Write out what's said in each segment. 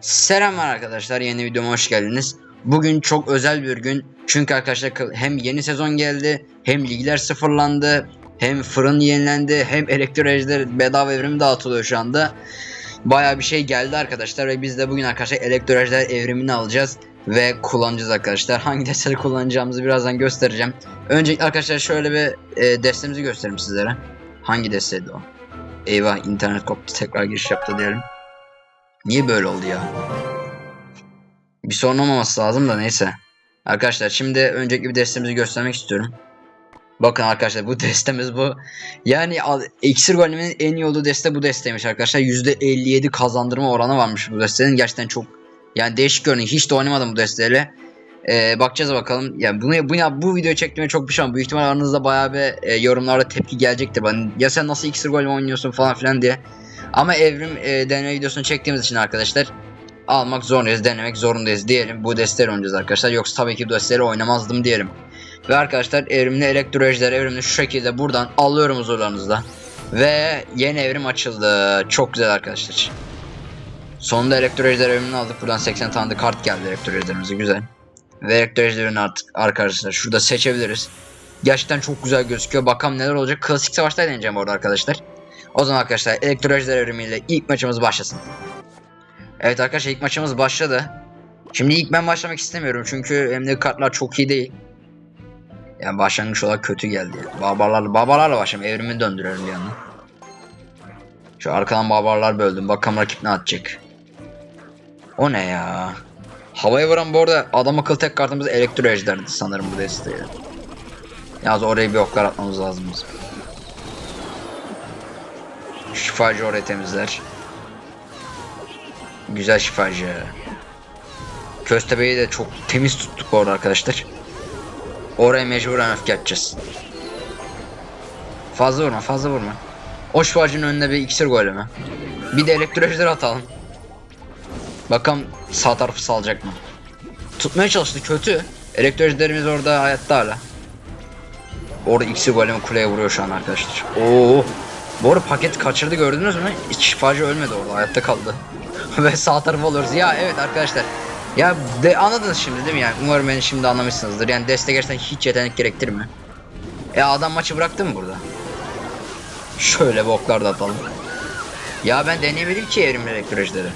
Selamlar arkadaşlar yeni videoma hoş geldiniz. Bugün çok özel bir gün çünkü arkadaşlar hem yeni sezon geldi hem ligler sıfırlandı hem fırın yenilendi hem elektroejder bedava evrimi dağıtılıyor şu anda. Baya bir şey geldi arkadaşlar ve biz de bugün arkadaşlar elektroejder evrimini alacağız ve kullanacağız arkadaşlar. Hangi desteleri kullanacağımızı birazdan göstereceğim. Öncelikle arkadaşlar şöyle bir e, destemizi göstereyim sizlere. Hangi desteydi o? Eyvah internet koptu tekrar giriş yaptı diyelim. Niye böyle oldu ya? Bir sorun olmaması lazım da neyse. Arkadaşlar şimdi öncelikle bir destemizi göstermek istiyorum. Bakın arkadaşlar bu destemiz bu. Yani iksir goleminin en iyi olduğu deste bu desteymiş arkadaşlar. %57 kazandırma oranı varmış bu destenin. Gerçekten çok yani değişik görünüyor. Hiç de oynamadım bu desteyle. Ee, bakacağız bakalım. Yani bunu, bu, bu videoyu çektiğime çok pişman. Büyük ihtimal aranızda bayağı bir e, yorumlarda tepki gelecektir. Bana, ya sen nasıl iksir golem oynuyorsun falan filan diye. Ama evrim e, deneme videosunu çektiğimiz için arkadaşlar almak zorundayız, denemek zorundayız diyelim. Bu desteleri oynayacağız arkadaşlar. Yoksa tabii ki bu desteleri oynamazdım diyelim. Ve arkadaşlar evrimli elektroejder evrimli şu şekilde buradan alıyorum huzurlarınızda. Ve yeni evrim açıldı. Çok güzel arkadaşlar. Sonunda elektroejder evrimini aldık. Buradan 80 tane de kart geldi elektroejderimize. Güzel. Ve elektroejderini artık arkadaşlar şurada seçebiliriz. Gerçekten çok güzel gözüküyor. Bakalım neler olacak. Klasik savaşta deneyeceğim orada arkadaşlar. O zaman arkadaşlar elektrojler evrimiyle ilk maçımız başlasın. Evet arkadaşlar ilk maçımız başladı. Şimdi ilk ben başlamak istemiyorum çünkü elimdeki kartlar çok iyi değil. Yani başlangıç olarak kötü geldi. Barbarlarla, barbarlarla başlayalım. Evrimi döndürelim bir yandan. Şu arkadan barbarlar böldüm. Bakalım rakip ne atacak. O ne ya? Havaya vuran bu arada adam akıllı tek kartımız elektro ejderdi sanırım bu desteği. Yalnız oraya bir oklar atmamız lazım. Şifacı orayı temizler. Güzel şifacı. Köstebeği de çok temiz tuttuk orada arkadaşlar. Oraya mecburen öfke atacağız. Fazla vurma fazla vurma. O şifacının önüne bir iksir golemi. Bir de elektrojleri atalım. Bakalım sağ tarafı salacak mı? Tutmaya çalıştı kötü. Elektrojlerimiz orada hayatta hala. Orada iksir golemi kuleye vuruyor şu an arkadaşlar. Oo. Bu arada paket kaçırdı gördünüz mü? Hiç şifacı ölmedi orada hayatta kaldı. Ve sağ tarafa alıyoruz. Ya evet arkadaşlar. Ya de, anladınız şimdi değil mi yani? Umarım beni şimdi anlamışsınızdır. Yani destek gerçekten hiç yetenek gerektirmiyor. E adam maçı bıraktı mı burada? Şöyle boklar da atalım. Ya ben deneyemedim ki evrimli elektrojleri.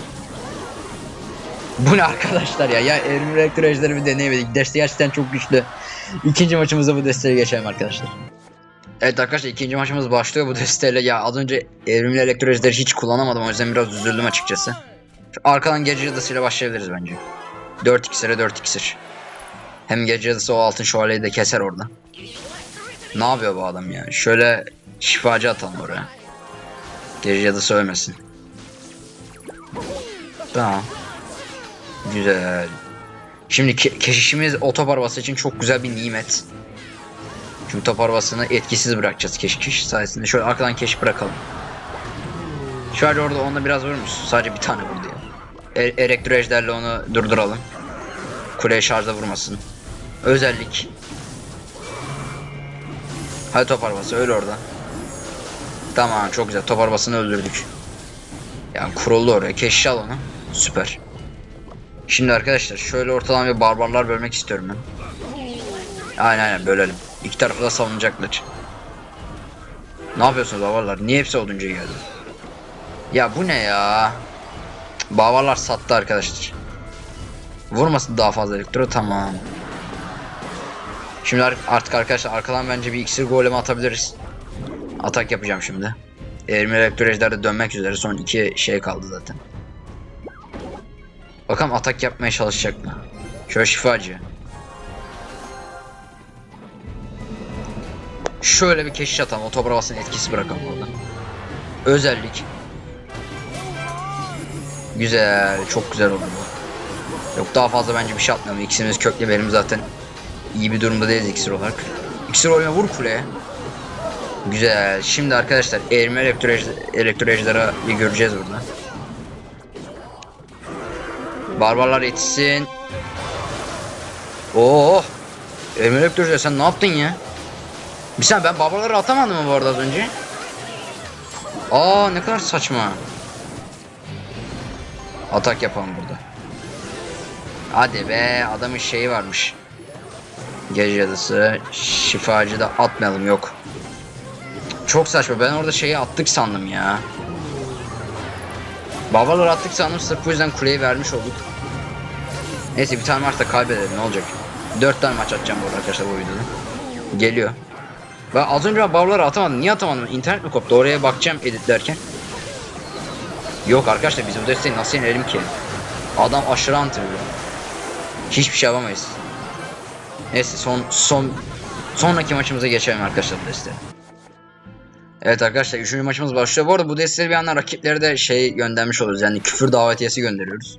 Bu ne arkadaşlar ya? Ya evrimli elektrojleri bir deneyemedik. Deste gerçekten çok güçlü. İkinci maçımıza bu desteği geçelim arkadaşlar. Evet arkadaşlar ikinci maçımız başlıyor bu desteyle. Ya az önce evrimli elektrojleri hiç kullanamadım o yüzden biraz üzüldüm açıkçası. Şu arkadan gece yadısıyla başlayabiliriz bence. 4 iksire 4 iksir. Hem gece yadısı o altın şövalyeyi de keser orada. Ne yapıyor bu adam ya? Şöyle şifacı atalım oraya. Gece yadısı ölmesin. Tamam. Güzel. Şimdi ke keşişimiz otop arabası için çok güzel bir nimet. Çünkü top arabasını etkisiz bırakacağız keşiş sayesinde. Şöyle arkadan keşif bırakalım. Şöyle orada onda biraz vurmuş. Sadece bir tane vurdu ya. E elektro ejderle onu durduralım. Kuleye şarjda vurmasın. Özellik. Hadi top arabası öyle orada. Tamam çok güzel top arabasını öldürdük. Yani kuruldu oraya. Keşiş al onu. Süper. Şimdi arkadaşlar şöyle ortadan bir barbarlar bölmek istiyorum ben. Aynen aynen bölelim. İki tarafı da savunacaklar. Ne yapıyorsunuz babalar? Niye hepsi oduncu geldi? Ya bu ne ya? Bavarlar sattı arkadaşlar. Vurmasın daha fazla elektro tamam. Şimdi ar- artık arkadaşlar arkadan bence bir iksir golemi atabiliriz. Atak yapacağım şimdi. Evrimli elektrojler de dönmek üzere son iki şey kaldı zaten. Bakalım atak yapmaya çalışacak mı? Şöyle şifacı. Şöyle bir keşiş atalım. Otobrabasının etkisi bırakalım orada. Özellik. Güzel. Çok güzel oldu bu. Yok daha fazla bence bir şey atmayalım. İkisimiz kökle benim zaten iyi bir durumda değiliz iksir olarak. İksir oyuna vur kuleye. Güzel. Şimdi arkadaşlar erime elektrolojilere bir göreceğiz burada. Barbarlar yetişsin. Oo. Erime elektrolojiler sen ne yaptın ya? Bir saniye ben barbarları atamadım mı bu arada az önce? Aa ne kadar saçma. Atak yapalım burada. Hadi be adamın şeyi varmış. Gece cadısı. Şifacı da atmayalım yok. Çok saçma ben orada şeyi attık sandım ya. Babalar attık sandım sırf bu yüzden kuleyi vermiş olduk. Neyse bir tane maç da kaybedelim ne olacak. 4 tane maç atacağım bu arada arkadaşlar bu videoda. Geliyor. Ben az önce ben bavları atamadım. Niye atamadım? İnternet mi koptu? Oraya bakacağım editlerken. Yok arkadaşlar biz bu desteği nasıl yenelim ki? Adam aşırı antrenör. Hiçbir şey yapamayız. Neyse son son sonraki maçımıza geçelim arkadaşlar desteği. Evet arkadaşlar 3. maçımız başlıyor. Bu arada bu desteği bir yandan rakiplere de şey göndermiş oluruz. Yani küfür davetiyesi gönderiyoruz.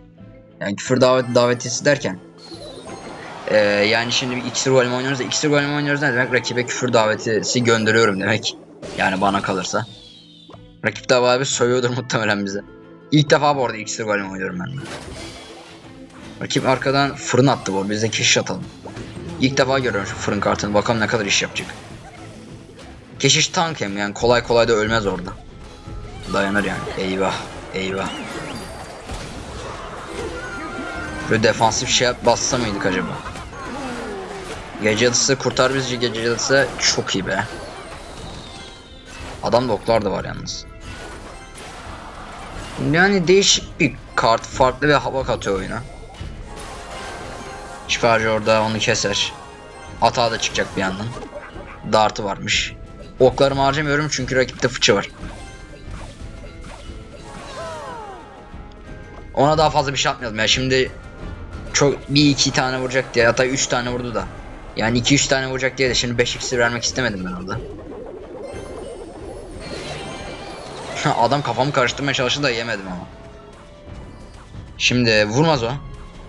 Yani küfür davet davetiyesi derken ee, yani şimdi bir iksir golem oynuyoruz da iksir golem oynuyoruz ne demek? Rakibe küfür davetisi gönderiyorum demek. Yani bana kalırsa. Rakip de bayağı bir soyuyordur muhtemelen bize. İlk defa bu arada iksir golem oynuyorum ben. Rakip arkadan fırın attı bu arada. Biz de keşiş atalım. İlk defa görüyorum şu fırın kartını. Bakalım ne kadar iş yapacak. Keşiş tank hem yani kolay kolay da ölmez orada. Dayanır yani. Eyvah. Eyvah. Böyle defansif şey bassa mıydık acaba? Gece yadısı kurtar bizi gece yadısı çok iyi be. Adam oklar da var yalnız. Yani değişik bir kart, farklı bir hava katıyor oyuna. Şifacı orada onu keser. Hata da çıkacak bir yandan. Dartı varmış. Oklarımı harcamıyorum çünkü rakipte fıçı var. Ona daha fazla bir şey atmayalım ya şimdi çok bir iki tane vuracak diye hatta üç tane vurdu da. Yani iki üç tane vuracak diye de şimdi 5 iksir vermek istemedim ben orada. Adam kafamı karıştırmaya çalıştı da yemedim ama. Şimdi vurmaz o.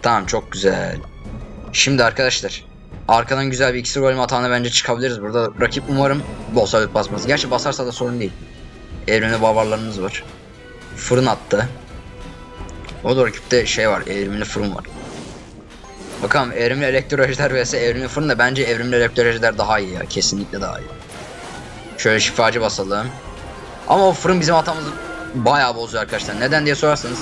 Tamam çok güzel. Şimdi arkadaşlar. Arkadan güzel bir iksir golüm atağına bence çıkabiliriz burada. Rakip umarım bol sabit basmaz. Gerçi basarsa da sorun değil. Evrimli babarlarımız var. Fırın attı. O da rakipte şey var. Evrimli fırın var. Bakalım evrimli elektrolojiler vs evrimli fırın da bence evrimli elektrolojiler daha iyi ya. Kesinlikle daha iyi. Şöyle şifacı basalım. Ama o fırın bizim hatamızı bayağı bozuyor arkadaşlar. Neden diye sorarsanız.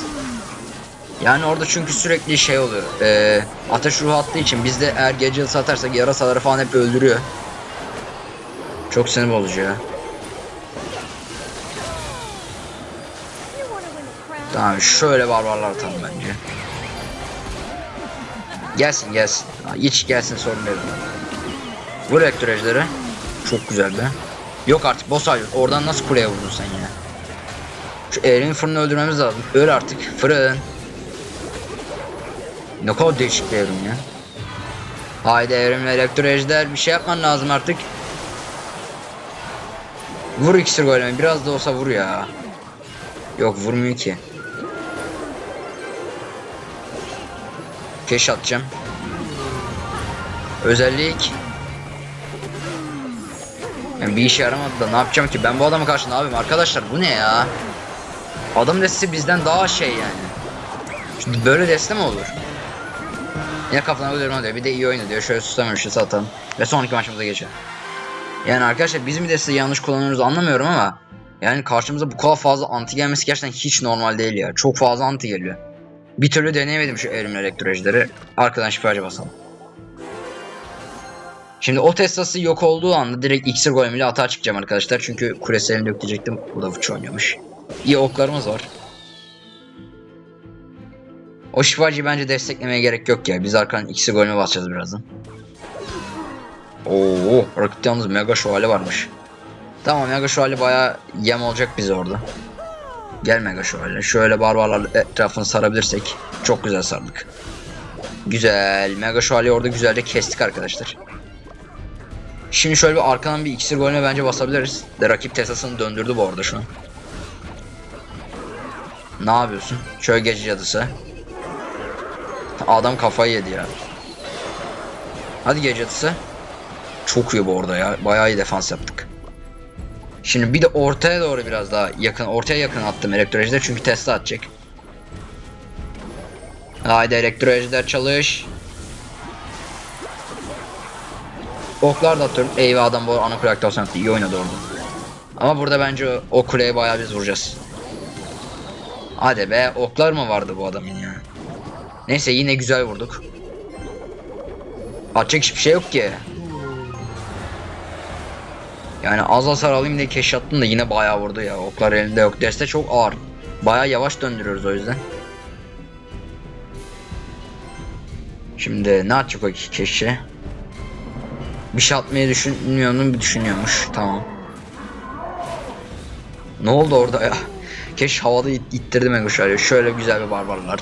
Yani orada çünkü sürekli şey oluyor. Ee, ateş ruhu attığı için biz de eğer gece yıldızı atarsak yarasaları falan hep öldürüyor. Çok sinir bozucu ya. Tamam şöyle barbarlar atalım bence. Gelsin gelsin. Hiç gelsin sorun değil. Vur elektrolojileri. Çok güzel be. Yok artık boss hayır. Oradan nasıl kuleye vurdun sen ya? Şu evrenin fırını öldürmemiz lazım. Öl artık. Fırın. Ne kadar değişik bir evrim ya. Haydi evrim ve elektrolojiler bir şey yapman lazım artık. Vur iksir golemi. Biraz da olsa vur ya. Yok vurmuyor ki. Keş atacağım. Özellik. Yani bir işe yaramadı da ne yapacağım ki? Ben bu adamı karşı ne yapayım arkadaşlar? Bu ne ya? Adam destesi bizden daha şey yani. Şimdi böyle deste mi olur? Yine kafana ölüyorum diyor. Bir de iyi oyunu diyor. Şöyle susamıyormuşuz atalım. Ve sonraki maçımıza geçelim. Yani arkadaşlar biz mi desteği yanlış kullanıyoruz anlamıyorum ama yani karşımıza bu kadar fazla anti gelmesi gerçekten hiç normal değil ya. Çok fazla anti geliyor. Bir türlü deneyemedim şu evrimli elektrolojileri. Arkadan şifacı basalım. Şimdi o testası yok olduğu anda direkt iksir golemiyle atağa çıkacağım arkadaşlar. Çünkü kuleslerini döktürecektim. Bu da fıç oynuyormuş. İyi oklarımız var. O şifacıyı bence desteklemeye gerek yok ya. Biz arkadan iksir goleme basacağız birazdan. Oo, rakipte yalnız mega şövalye varmış. Tamam mega şövalye bayağı yem olacak bize orada. Gel mega şövalye. Şöyle barbarlar etrafını sarabilirsek çok güzel sardık. Güzel. Mega şövalye orada güzelce kestik arkadaşlar. Şimdi şöyle bir arkadan bir iksir golüne bence basabiliriz. De rakip tesasını döndürdü bu arada şu an. Ne yapıyorsun? Şöyle gece cadısı. Adam kafayı yedi ya. Hadi cadısı. Çok iyi bu orada ya. Bayağı iyi defans yaptık. Şimdi bir de ortaya doğru biraz daha yakın, ortaya yakın attım elektrolojide çünkü Tesla atacak. Haydi elektrolojiler çalış. Oklar da atıyorum. Eyvah adam bu ana aktivasyon yaptı. İyi oynadı orada. Ama burada bence o, o kuleye bayağı biz vuracağız. Hadi be oklar mı vardı bu adamın ya? Neyse yine güzel vurduk. Atacak hiçbir şey yok ki. Yani az hasar alayım diye keş attım da yine bayağı vurdu ya. Oklar elinde yok. Deste çok ağır. Bayağı yavaş döndürüyoruz o yüzden. Şimdi ne atacak o keşe? Bir şey atmayı düşünmüyorum, bir düşünüyormuş. Tamam. Ne oldu orada ya? Keş havada it- ittirdi Meguşar'ı. Şöyle güzel bir barbarlar.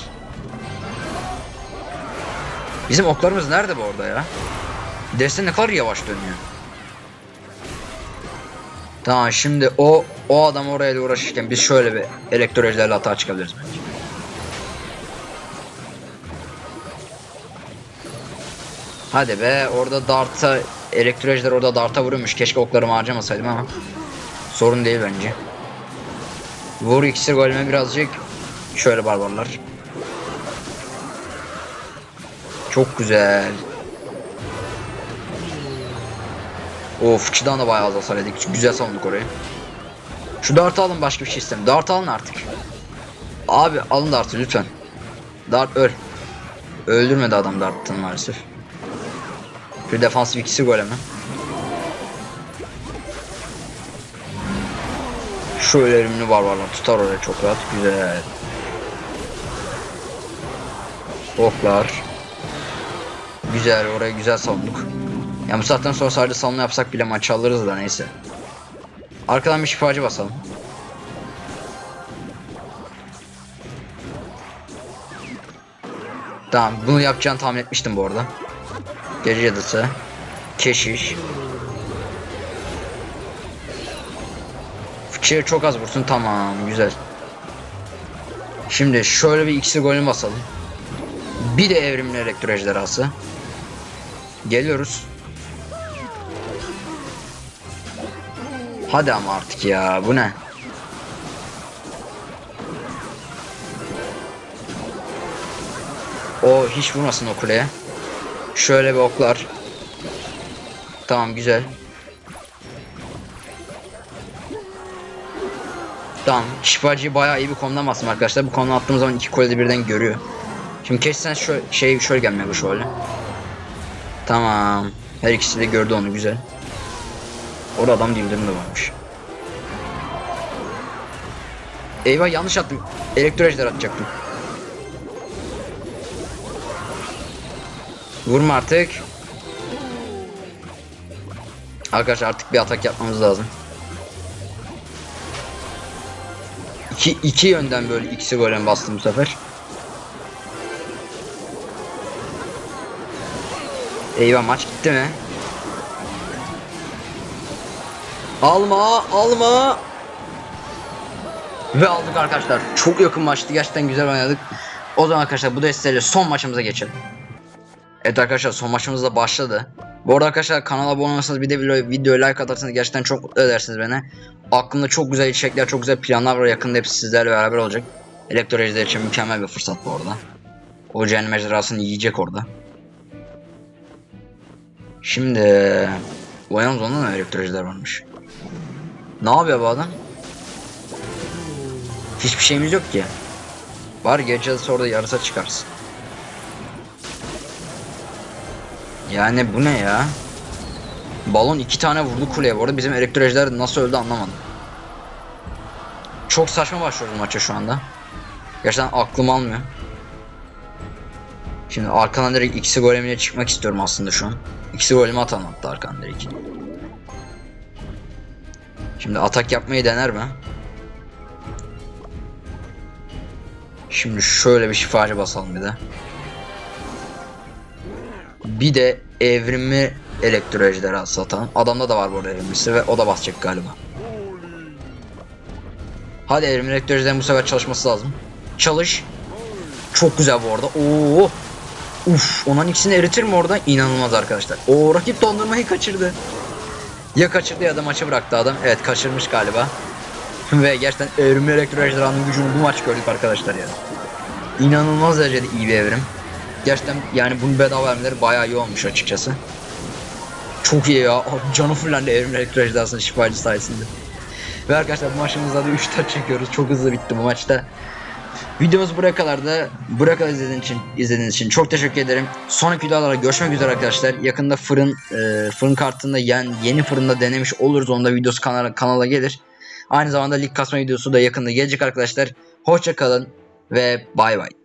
Bizim oklarımız nerede bu orada ya? Deste ne kadar yavaş dönüyor. Tamam şimdi o o adam oraya uğraşırken biz şöyle bir elektrolojlerle hata çıkabiliriz bence. Hadi be orada darta elektrolojiler orada darta vuruyormuş. Keşke oklarımı harcamasaydım ama sorun değil bence. Vur iksir golüme birazcık şöyle barbarlar. Çok güzel. Of çıdan da bayağı az hasar yedik. Güzel savunduk orayı. Şu dartı alın başka bir şey istemiyorum. Dart alın artık. Abi alın dartı lütfen. Dart öl. Öldürmedi adam dartını maalesef. Bir defansif ikisi gol hemen. Şöyle elimli barbarlar tutar oraya çok rahat. Güzel. Oklar. Güzel oraya güzel savunduk. Ya bu saatten sonra sadece savunma yapsak bile maçı alırız da neyse. Arkadan bir şifacı basalım. Tamam bunu yapacağını tahmin etmiştim bu arada. Gece cadısı. Keşiş. Fıçıya çok az vursun tamam güzel. Şimdi şöyle bir ikisi golü basalım. Bir de evrimli elektro ejderhası. Geliyoruz. Hadi ama artık ya bu ne? O hiç vurmasın o kuleye. Şöyle bir oklar. Tamam güzel. Tamam. Şifacıyı bayağı iyi bir konumdan bastım arkadaşlar. Bu konumdan attığım zaman iki kule de birden görüyor. Şimdi keş sen şöyle, şey şöyle gelmeye bu şöyle. Tamam. Her ikisi de gördü onu güzel. Orada adam değildim de varmış. Eyvah yanlış attım. Elektro ejder atacaktım. Vurma artık. Arkadaşlar artık bir atak yapmamız lazım. İki, iki yönden böyle ikisi golem bastım bu sefer. Eyvah maç gitti mi? Alma alma. Ve aldık arkadaşlar. Çok yakın maçtı. Gerçekten güzel oynadık. O zaman arkadaşlar bu desteğiyle son maçımıza geçelim. Evet arkadaşlar son maçımız da başladı. Bu arada arkadaşlar kanala abone olursanız bir de video, videoya like atarsanız gerçekten çok mutlu edersiniz beni. Aklımda çok güzel içerikler, çok güzel planlar var. Yakında hepsi sizlerle beraber olacak. Elektrolojiler için mükemmel bir fırsat bu arada. O cehennem ejderhasını yiyecek orada. Şimdi... Bu yalnız onda da elektrolojiler varmış. Ne yapıyor bu adam? Hiçbir şeyimiz yok ki. Var gece orada yarısa çıkarsın. Yani bu ne ya? Balon iki tane vurdu kuleye. Bu arada bizim elektrolojiler nasıl öldü anlamadım. Çok saçma başlıyoruz maça şu anda. Gerçekten aklım almıyor. Şimdi arkadan direkt ikisi golemine çıkmak istiyorum aslında şu an. İkisi golemi atalım hatta arkadan direkt. Şimdi atak yapmayı dener mi? Şimdi şöyle bir şifacı basalım bir de. Bir de evrimi elektro ejderhası atalım. Adamda da var bu arada evrimlisi ve o da basacak galiba. Hadi evrimli elektro bu sefer çalışması lazım. Çalış. Çok güzel bu arada. Oo. Uf, onların ikisini eritir mi orada? İnanılmaz arkadaşlar. O rakip dondurmayı kaçırdı. Ya kaçırdı ya da maçı bıraktı adam. Evet kaçırmış galiba. Ve gerçekten evrimli elektro ejderhanın gücünü bu maç gördük arkadaşlar ya. İnanılmaz derecede iyi bir evrim. Gerçekten yani bunu bedava vermeleri bayağı iyi olmuş açıkçası. Çok iyi ya. Canı fullendi evrimli elektro ejderhasının şifacı sayesinde. Ve arkadaşlar bu maçımızda da 3 taç çekiyoruz. Çok hızlı bitti bu maçta. Videomuz buraya kadar da buraya kadar izlediğiniz için, izlediğiniz için çok teşekkür ederim. Sonraki videolarda görüşmek üzere arkadaşlar. Yakında fırın e, fırın kartında yani yeni fırında denemiş oluruz. Onda videosu kanala, kanala gelir. Aynı zamanda lig kasma videosu da yakında gelecek arkadaşlar. Hoşça kalın ve bay bay.